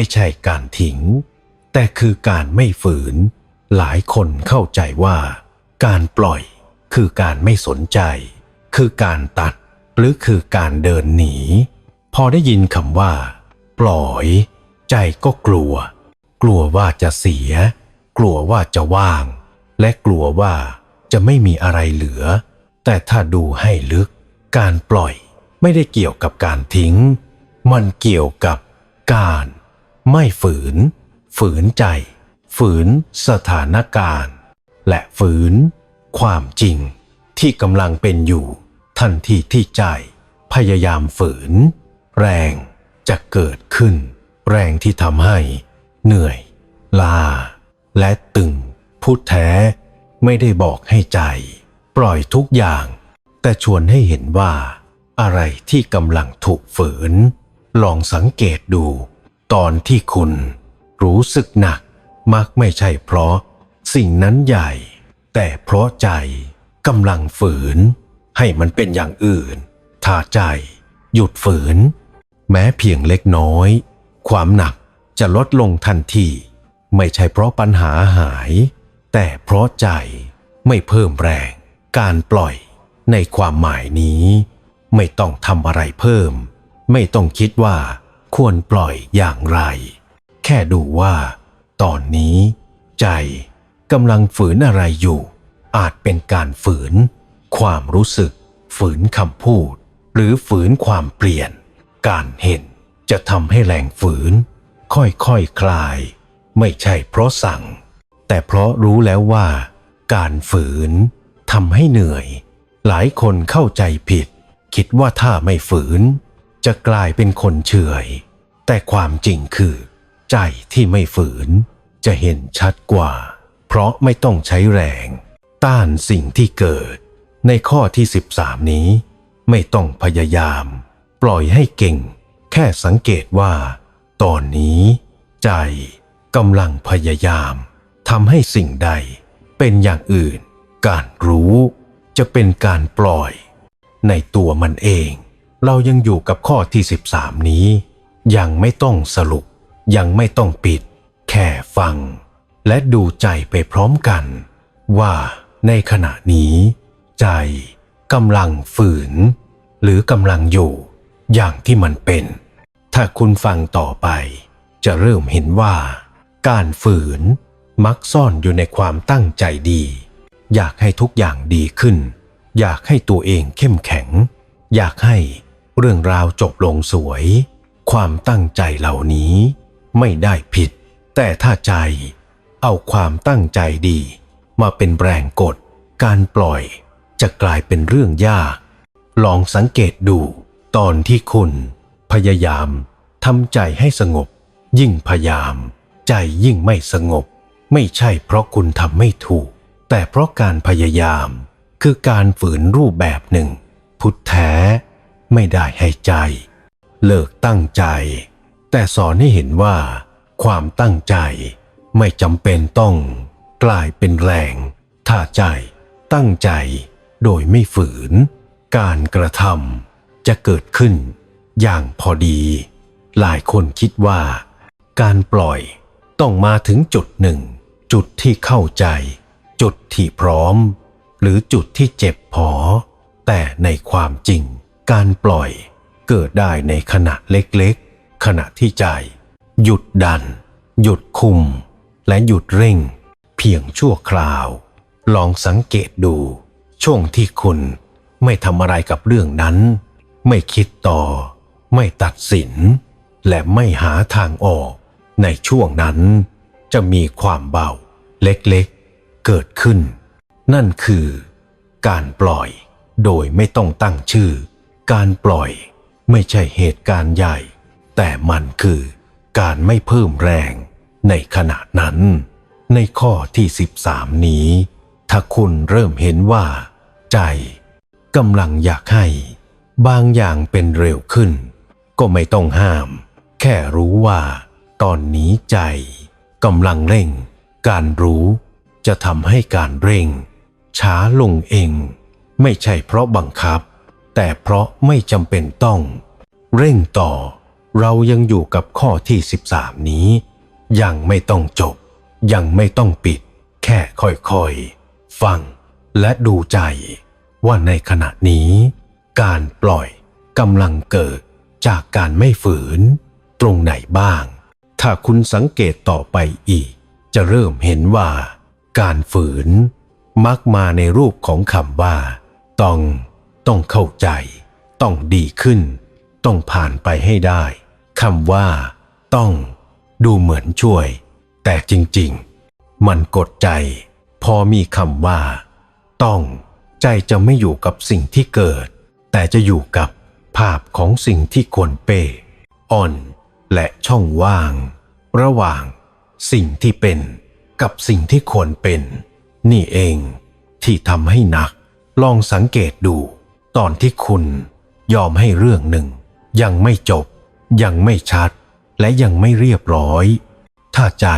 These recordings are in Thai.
ไม่ใช่การทิ้ง แต่คือการไม่ฝืน หลายคนเข้าใจว่า การปล่อยคือการไม่สนใจ คือการตัดหรือคือการเดินหนี พอได้ยินคำว่า ปล่อย ใจก็กลัว กลัวว่าจะเสีย กลัวว่าจะว่าง และกลัวว่าจะไม่มีอะไรเหลือ แต่ถ้าดูให้ลึก การปล่อยไม่ได้เกี่ยวกับการทิ้ง มันเกี่ยวกับการ ไม่ฝืน ฝืนใจ ฝืนสถานการณ์ และฝืน ความจริง ที่กำลังเป็นอยู่ ทันทีที่ใจ พยายามฝืน แรงจะเกิดขึ้น แรงที่ทำให้ เหนื่อย ลา และตึงพูดแท้ไม่ได้บอกให้ใจ ปล่อยทุกอย่าง แต่ชวนให้เห็นว่า อะไรที่กำลังถูกฝืน ลองสังเกตดู ตอนที่คุณรู้สึกหนักมักไม่ใช่เพราะสิ่งนั้นใหญ่ แต่เพราะใจกำลังฝืน ให้มันเป็นอย่างอื่น ถ้าใจหยุดฝืน แม้เพียงเล็กน้อย ความหนักจะลดลงทันที ไม่ใช่เพราะปัญหาหาย แต่เพราะใจไม่เพิ่มแรง การปล่อยในความหมายนี้ ไม่ต้องทำอะไรเพิ่ม ไม่ต้องคิดว่า ควรปล่อยอย่างไร แค่ดูว่า ตอนนี้ ใจกำลังฝืนอะไรอยู่ อาจเป็นการฝืน ความรู้สึก ฝืนคำพูด หรือฝืนความเปลี่ยน การเห็นจะทำให้แรงฝืน ค่อยๆคคลาย ไม่ใช่เพราะสั่ง แต่เพราะรู้แล้วว่า การฝืนทำให้เหนื่อย หลายคนเข้าใจผิด คิดว่าถ้าไม่ฝืน จะกลายเป็นคนเฉอยแต่ความจริงคือ ใจที่ไม่ฝืน จะเห็นชัดกว่า เพราะไม่ต้องใช้แรง ต้านสิ่งที่เกิด ในข้อที่ 13 นี้ ไม่ต้องพยายาม ปล่อยให้เก่ง แค่สังเกตว่า ตอนนี้ ใจกำลังพยายามทำให้สิ่งใด เป็นอย่างอื่น การรู้ จะเป็นการปล่อย ในตัวมันเอง เรายังอยู่กับข้อที่ 13 นี้ ยังไม่ต้องสรุป ยังไม่ต้องปิด แค่ฟัง และดูใจไปพร้อมกัน ว่าในขณะนี้ ใจกำลังฝืน หรือกำลังอยู่อย่างที่มันเป็น ถ้าคุณฟังต่อไป จะเริ่มเห็นว่า การฝืนมักซ่อนอยู่ในความตั้งใจดี อยากให้ทุกอย่างดีขึ้น อยากให้ตัวเองเข้มแข็ง อยากให้ เรื่องราวจบลงสวย ความตั้งใจเหล่านี้ไม่ได้ผิด แต่ถ้าใจเอาความตั้งใจดี มาเป็นแรงกด การปล่อยจะกลายเป็นเรื่องยาก ลองสังเกตดู ตอนที่คุณ พยายามทำใจให้สงบ ยิ่งพยายาม ใจยิ่งไม่สงบ ไม่ใช่เพราะคุณทำไม่ถูก แต่เพราะการพยายาม คือการฝืนรูปแบบหนึ่ง พุทธแท้ ไม่ได้ให้ใจ เลิกตั้งใจ แต่สอนให้เห็นว่า ความตั้งใจไม่จำเป็นต้อง กลายเป็นแรง ถ้าใจ ตั้งใจโดยไม่ฝืน การกระทำจะเกิดขึ้น อย่างพอดี หลายคนคิดว่า การปล่อยต้องมาถึงจุดหนึ่ง จุดที่เข้าใจ จุดที่พร้อม หรือจุดที่เจ็บพอ แต่ในความจริง การปล่อยเกิดได้ในขณะเล็กๆ ขณะที่ใจ หยุดดัน หยุดคุม และหยุดเร่ง เพียงชั่วคราว ลองสังเกตดู ช่วงที่คุณไม่ทำอะไรกับเรื่องนั้น ไม่คิดต่อ ไม่ตัดสิน และไม่หาทางออก ในช่วงนั้น จะมีความเบาเล็กๆ เกิดขึ้น นั่นคือ การปล่อยโดยไม่ต้องตั้งชื่อ การปล่อยไม่ใช่เหตุการณ์ใหญ่ แต่มันคือการไม่เพิ่มแรงในขณะนั้น ในข้อที่ 13 นี้ ถ้าคุณเริ่มเห็นว่า ใจกำลังอยากให้ บางอย่างเป็นเร็วขึ้น ก็ไม่ต้องห้าม แค่รู้ว่า ตอนนี้ใจกำลังเร่ง การรู้จะทำให้การเร่ง ช้าลงเอง ไม่ใช่เพราะบังคับ แต่เพราะไม่จำเป็นต้อง เร่งต่อ เรายังอยู่กับข้อที่ 13 นี้ ยังไม่ต้องจบ ยังไม่ต้องปิด แค่ค่อยๆ ฟังและดูใจว่าในขณะนี้ การปล่อยกำลังเกิดจากการไม่ฝืน ตรงไหนบ้าง ถ้าคุณสังเกตต่อไปอีก จะเริ่มเห็นว่า การฝืน มักมาในรูปของคำว่า ต้อง ต้องเข้าใจ ต้องดีขึ้น ต้องผ่านไปให้ได้คำว่า ต้อง ดูเหมือนช่วย แต่จริงๆ มันกดใจ พอมีคำว่า ต้อง ใจจะไม่อยู่กับสิ่งที่เกิด แต่จะอยู่กับภาพของสิ่งที่ควรเป้อ่อน และช่องว่าง ระหว่าง สิ่งที่เป็นกับสิ่งที่ควรเป็น นี่เองที่ทำให้หนัก ลองสังเกตดู ตอนที่คุณยอมให้เรื่องหนึ่ง ยังไม่จบ ยังไม่ชัด และยังไม่เรียบร้อย ถ้าใจ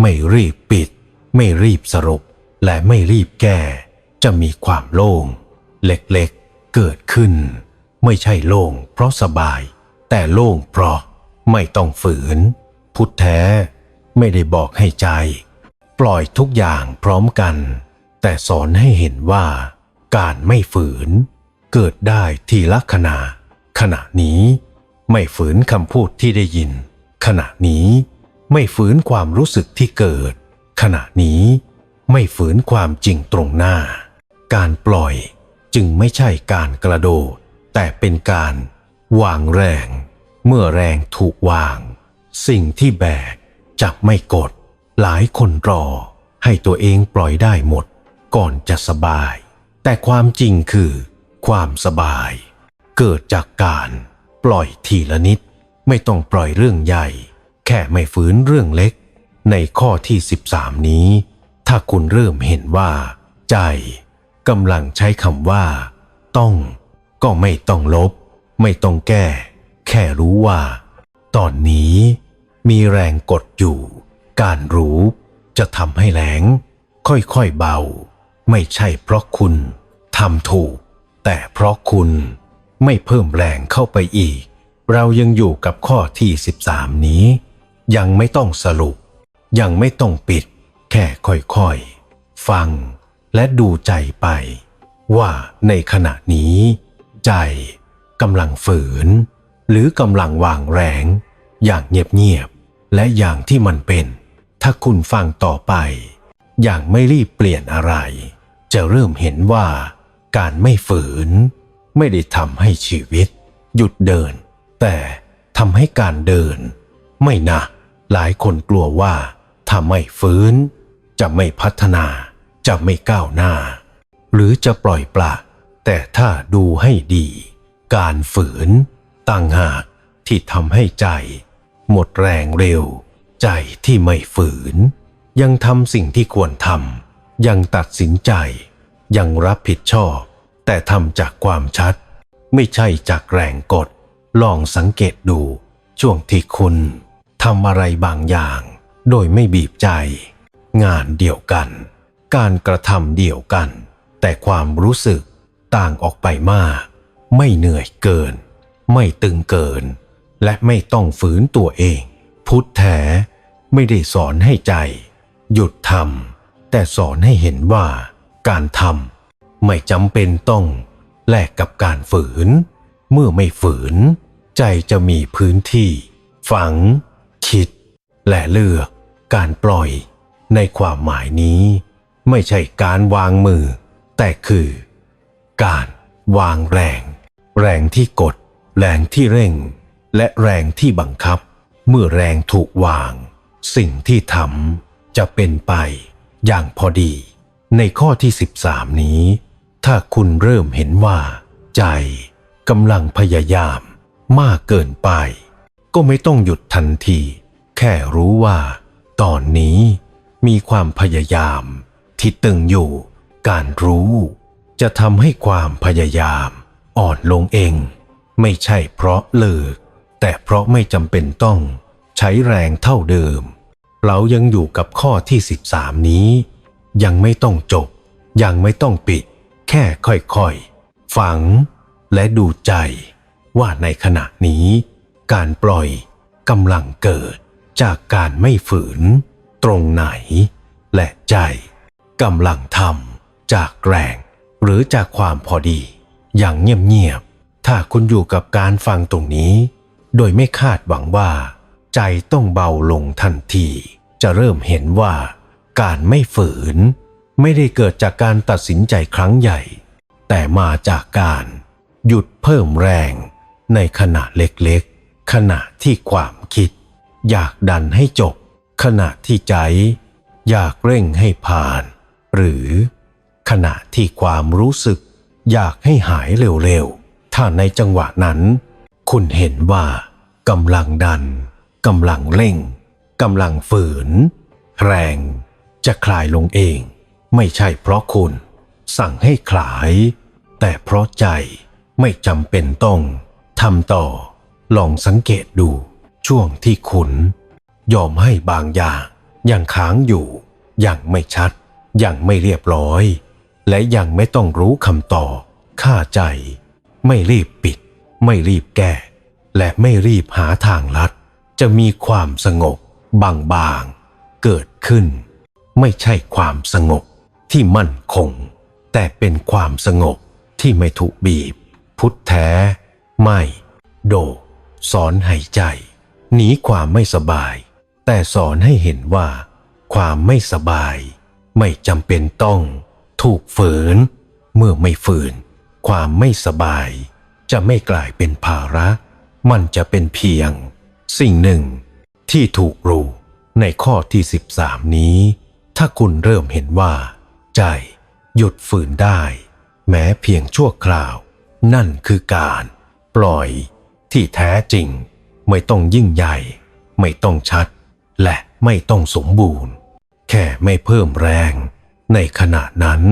ไม่รีบปิด ไม่รีบสรุป และไม่รีบแก้ จะมีความโล่ง เล็กๆ เกิดขึ้น ไม่ใช่โล่งเพราะสบาย แต่โล่งเพราะไม่ต้องฝืน พุทธแท้ไม่ได้บอกให้ใจ ปล่อยทุกอย่างพร้อมกัน แต่สอนให้เห็นว่าการไม่ฝืน เกิดได้ทีละขณะ ขณะนี้ ไม่ฝืนคำพูดที่ได้ยิน ขณะนี้ ไม่ฝืนความรู้สึกที่เกิด ขณะนี้ ไม่ฝืนความจริงตรงหน้า การปล่อยจึงไม่ใช่การกระโดด แต่เป็นการ วางแรง เมื่อแรงถูกวาง สิ่งที่แบกจะไม่กด หลายคนรอ ให้ตัวเองปล่อยได้หมด ก่อนจะสบาย แต่ความจริงคือ ความสบาย เกิดจากการปล่อยทีละนิด ไม่ต้องปล่อยเรื่องใหญ่ แค่ไม่ฝืนเรื่องเล็ก ในข้อที่ 13 นี้ ถ้าคุณเริ่มเห็นว่า ใจกำลังใช้คำว่า ต้อง ก็ไม่ต้องลบ ไม่ต้องแก้ แค่รู้ว่า ตอนนี้มีแรงกดอยู่ การรู้จะทำให้แหลง ค่อยๆเบา ไม่ใช่เพราะคุณทำถูก แต่เพราะคุณไม่เพิ่มแรงเข้าไปอีก เรายังอยู่กับข้อที่ 13 นี้ ยังไม่ต้องสรุป ยังไม่ต้องปิด แค่ค่อยๆ ฟังและดูใจไป ว่าในขณะนี้ ใจกำลังฝืน หรือกำลังวางแรง อย่างเงียบๆ และอย่างที่มันเป็น ถ้าคุณฟังต่อไป อย่างไม่รีบเปลี่ยนอะไร จะเริ่มเห็นว่า การไม่ฝืน ไม่ได้ทำให้ชีวิต หยุดเดิน แต่ทำให้การเดิน ไม่นะหลายคนกลัวว่าถ้าไม่ฟื้น จะไม่พัฒนา จะไม่ก้าวหน้า หรือจะปล่อยปละแต่ถ้าดูให้ดี การฝืน ต่างหากที่ทำให้ใจ หมดแรงเร็ว ใจที่ไม่ฝืน ยังทำสิ่งที่ควรทำยังตัดสินใจ ยังรับผิดชอบ แต่ทำจากความชัด ไม่ใช่จากแรงกด ลองสังเกตดู ช่วงที่คุณทำอะไรบางอย่าง โดยไม่บีบใจ งานเดียวกัน การกระทำเดียวกัน แต่ความรู้สึกต่างออกไปมาก ไม่เหนื่อยเกิน ไม่ตึงเกิน และไม่ต้องฝืนตัวเอง พุทธแท้ไม่ได้สอนให้ใจ หยุดทำแต่สอนให้เห็นว่า การทำไม่จำเป็นต้องแลกกับการฝืน เมื่อไม่ฝืน ใจจะมีพื้นที่ ฝัง คิด และเลือกการปล่อย ในความหมายนี้ ไม่ใช่การวางมือ แต่คือ การวางแรง แรงที่กด แรงที่เร่ง และแรงที่บังคับ เมื่อแรงถูกวาง สิ่งที่ทำจะเป็นไปอย่างพอดี ในข้อที่ 13 นี้ ถ้าคุณเริ่มเห็นว่า ใจกำลังพยายามมากเกินไป ก็ไม่ต้องหยุดทันที แค่รู้ว่า ตอนนี้มีความพยายาม ที่ตึงอยู่ การรู้ จะทำให้ความพยายาม อ่อนลงเอง ไม่ใช่เพราะเลิก แต่เพราะไม่จำเป็นต้อง ใช้แรงเท่าเดิม เรายังอยู่กับข้อที่ 13 นี้ ยังไม่ต้องจบ ยังไม่ต้องปิด แค่ค่อยๆฟัง และดูใจ ว่าในขณะนี้ การปล่อยกำลังเกิดจากการไม่ฝืน ตรงไหน และใจกำลังทำจากแรง หรือจากความพอดี อย่างเงียบๆ ถ้าคุณอยู่กับการฟังตรงนี้ โดยไม่คาดหวังว่า ใจต้องเบาลงทันที จะเริ่มเห็นว่า การไม่ฝืน ไม่ได้เกิดจากการตัดสินใจครั้งใหญ่ แต่มาจากการหยุดเพิ่มแรงในขณะเล็กๆ ขณะที่ความคิด อยากดันให้จบ ขณะที่ใจ อยากเร่งให้ผ่าน หรือ ขณะที่ความรู้สึก อยากให้หายเร็วๆ ถ้าในจังหวะนั้น คุณเห็นว่ากำลังดันกำลังเร่งกำลังฝืน แรง จะคลายลงเอง ไม่ใช่เพราะคุณ สั่งให้คลาย แต่เพราะใจไม่จำเป็นต้องทำต่อ ลองสังเกตดูช่วงที่คุณ ยอมให้บางอย่างยังค้างอยู่ยังไม่ชัด ยังไม่เรียบร้อย และยังไม่ต้องรู้คำตอบค่าใจ ไม่รีบปิด ไม่รีบแก้ และไม่รีบหาทางลัด จะมีความสงบบางๆเกิดขึ้น ไม่ใช่ความสงบที่มั่นคง แต่เป็นความสงบที่ไม่ถูกบีบ พุทธแท้ ไม่ โด สอนให้ใจ หนีความไม่สบาย แต่สอนให้เห็นว่า ความไม่สบาย ไม่จำเป็นต้อง ถูกฝืน เมื่อไม่ฝืน ความไม่สบาย จะไม่กลายเป็นภาระ มันจะเป็นเพียง สิ่งหนึ่งที่ถูกรู้ในข้อที่ 13 นี้ ถ้าคุณเริ่มเห็นว่า ใจหยุดฝืนได้ แม้เพียงชั่วคราว นั่นคือการปล่อยที่แท้จริง ไม่ต้องยิ่งใหญ่ ไม่ต้องชัด และไม่ต้องสมบูรณ์ แค่ไม่เพิ่มแรง ในขณะนั้น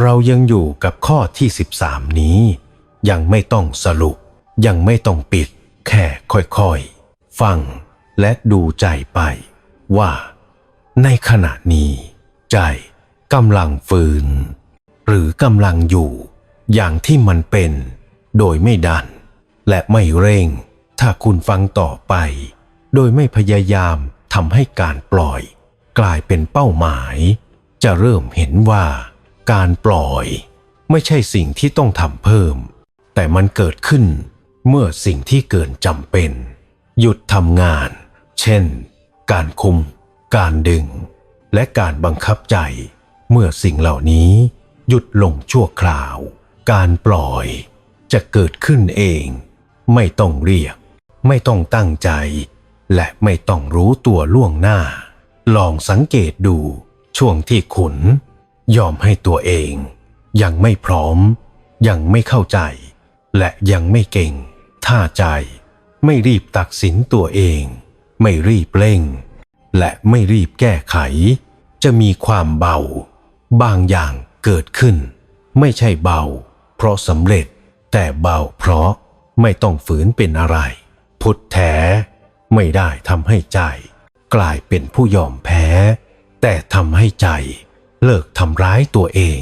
เรายังอยู่กับข้อที่ 13 นี้ ยังไม่ต้องสรุป ยังไม่ต้องปิด แค่ค่อยๆ ฟังและดูใจไปว่า ในขณะนี้ ใจกำลังฝืน หรือกำลังอยู่ อย่างที่มันเป็น โดยไม่ดัน และไม่เร่ง ถ้าคุณฟังต่อไป โดยไม่พยายามทำให้การปล่อย กลายเป็นเป้าหมาย จะเริ่มเห็นว่า การปล่อย ไม่ใช่สิ่งที่ต้องทำเพิ่ม แต่มันเกิดขึ้นเมื่อสิ่งที่เกินจำเป็น หยุดทำงาน เช่น การคุม การดึง และการบังคับใจ เมื่อสิ่งเหล่านี้หยุดลงชั่วคราว การปล่อยจะเกิดขึ้นเอง ไม่ต้องเรียก ไม่ต้องตั้งใจ และไม่ต้องรู้ตัวล่วงหน้า ลองสังเกตดูช่วงที่ขุน ยอมให้ตัวเอง ยังไม่พร้อม ยังไม่เข้าใจ และยังไม่เก่ง ท่าใจ ไม่รีบตัดสินตัวเอง ไม่รีบเร่ง และไม่รีบแก้ไข จะมีความเบา บางอย่างเกิดขึ้น ไม่ใช่เบา เพราะสำเร็จ แต่เบาเพราะไม่ต้องฝืนเป็นอะไร พุทธแท้ไม่ได้ทำให้ใจ กลายเป็นผู้ยอมแพ้ แต่ทำให้ใจ เลิกทำร้ายตัวเอง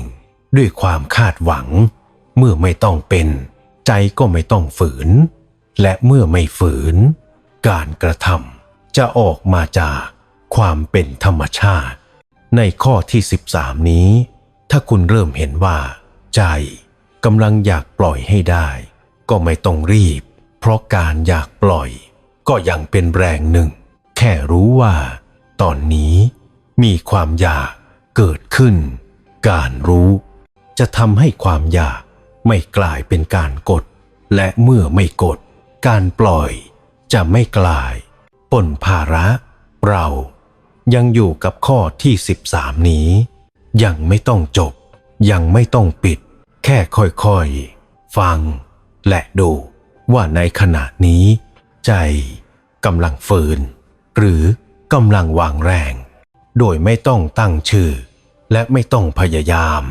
ด้วยความคาดหวัง เมื่อไม่ต้องเป็น ใจก็ไม่ต้องฝืน และเมื่อไม่ฝืน การกระทำจะออกมาจาก ความเป็นธรรมชาติ ในข้อที่ 13 นี้ ถ้าคุณเริ่มเห็นว่า ใจกำลังอยากปล่อยให้ได้ ก็ไม่ต้องรีบ เพราะการอยากปล่อย ก็ยังเป็นแรงหนึ่ง แค่รู้ว่า ตอนนี้มีความอยากเกิดขึ้น การรู้ จะทำให้ความอยากไม่กลายเป็นการกด และเมื่อไม่กด การปล่อยจะไม่กลายปนภาระ เรา ยังอยู่กับข้อที่ 13 นี้ ยังไม่ต้องจบ ยังไม่ต้องปิด แค่ค่อยๆ ฟัง และดูว่าในขณะนี้ ใจกำลังฝืน หรือกำลังวางแรง โดยไม่ต้องตั้งชื่อ และไม่ต้องพยายาม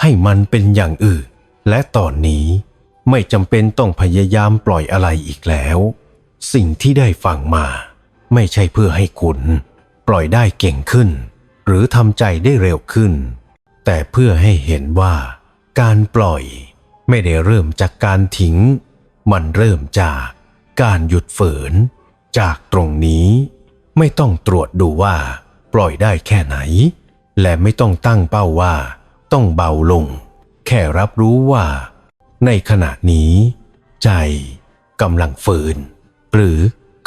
ให้มันเป็นอย่างอื่น และตอนนี้ไม่จำเป็นต้องพยายามปล่อยอะไรอีกแล้ว สิ่งที่ได้ฟังมา ไม่ใช่เพื่อให้คุณ ปล่อยได้เก่งขึ้น หรือทำใจได้เร็วขึ้น แต่เพื่อให้เห็นว่า การปล่อยไม่ได้เริ่มจากการทิ้ง มันเริ่มจากการหยุดฝืน จากตรงนี้ไม่ต้องตรวจดูว่า ปล่อยได้แค่ไหน และไม่ต้องตั้งเป้าว่า ต้องเบาลง แค่รับรู้ว่า ในขณะนี้ ใจกำลังฝืน หรือ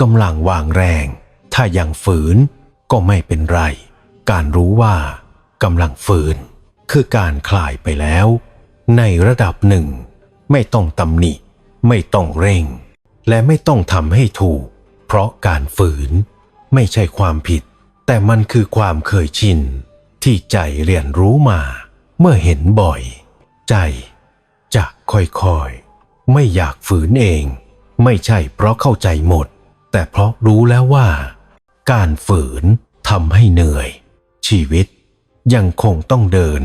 กำลังวางแรง ถ้ายังฝืน ก็ไม่เป็นไร การรู้ว่ากำลังฝืน คือการคลายไปแล้ว ในระดับหนึ่ง ไม่ต้องตำหนิ ไม่ต้องเร่ง และไม่ต้องทำให้ถูก เพราะการฝืน ไม่ใช่ความผิด แต่มันคือความเคยชิน ที่ใจเรียนรู้มา เมื่อเห็นบ่อย ใจจะค่อยๆ ไม่อยากฝืนเอง ไม่ใช่เพราะเข้าใจหมด แต่เพราะรู้แล้วว่า การฝืนทำให้เหนื่อย ชีวิตยังคงต้องเดิน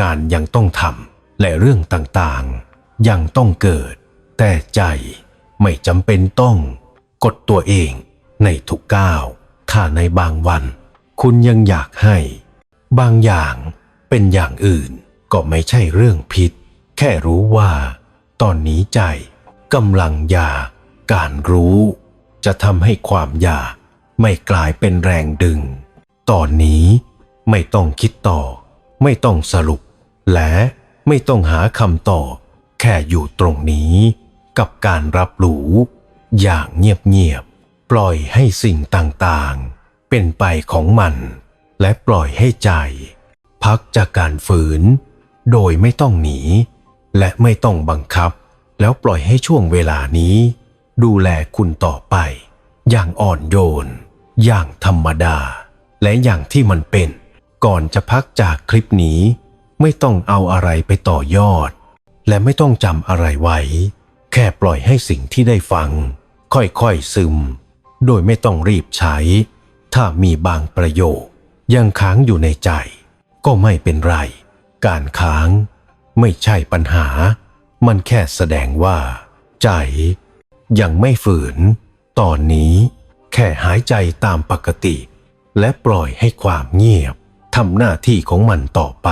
งานยังต้องทำและเรื่องต่างๆ ยังต้องเกิด แต่ใจไม่จำเป็นต้อง กดตัวเองในทุกก้าวถ้าในบางวัน คุณยังอยากให้ บางอย่างเป็นอย่างอื่นก็ไม่ใช่เรื่องผิด แค่รู้ว่า ตอนนี้ใจกำลังอยากการรู้ จะทำให้ความอยาก ไม่กลายเป็นแรงดึง ตอนนี้ไม่ต้องคิดต่อ ไม่ต้องสรุป และไม่ต้องหาคำตอบแค่อยู่ตรงนี้ กับการรับรู้อย่างเงียบๆ ปล่อยให้สิ่งต่างๆ เป็นไปของมัน และปล่อยให้ใจ พักจากการฝืน โดยไม่ต้องหนี และไม่ต้องบังคับ แล้วปล่อยให้ช่วงเวลานี้ ดูแลคุณต่อไป อย่างอ่อนโยน อย่างธรรมดา และอย่างที่มันเป็น ก่อนจะพักจากคลิปนี้ ไม่ต้องเอาอะไรไปต่อยอด และไม่ต้องจำอะไรไว้ แค่ปล่อยให้สิ่งที่ได้ฟัง ค่อยๆซึม โดยไม่ต้องรีบใช้ ถ้ามีบางประโยค ยังค้างอยู่ในใจ ก็ไม่เป็นไร การค้าง ไม่ใช่ปัญหา มันแค่แสดงว่า ใจ ยังไม่ฝืน ตอนนี้ แค่หายใจตามปกติ และปล่อยให้ความเงียบทำหน้าที่ของมันต่อไป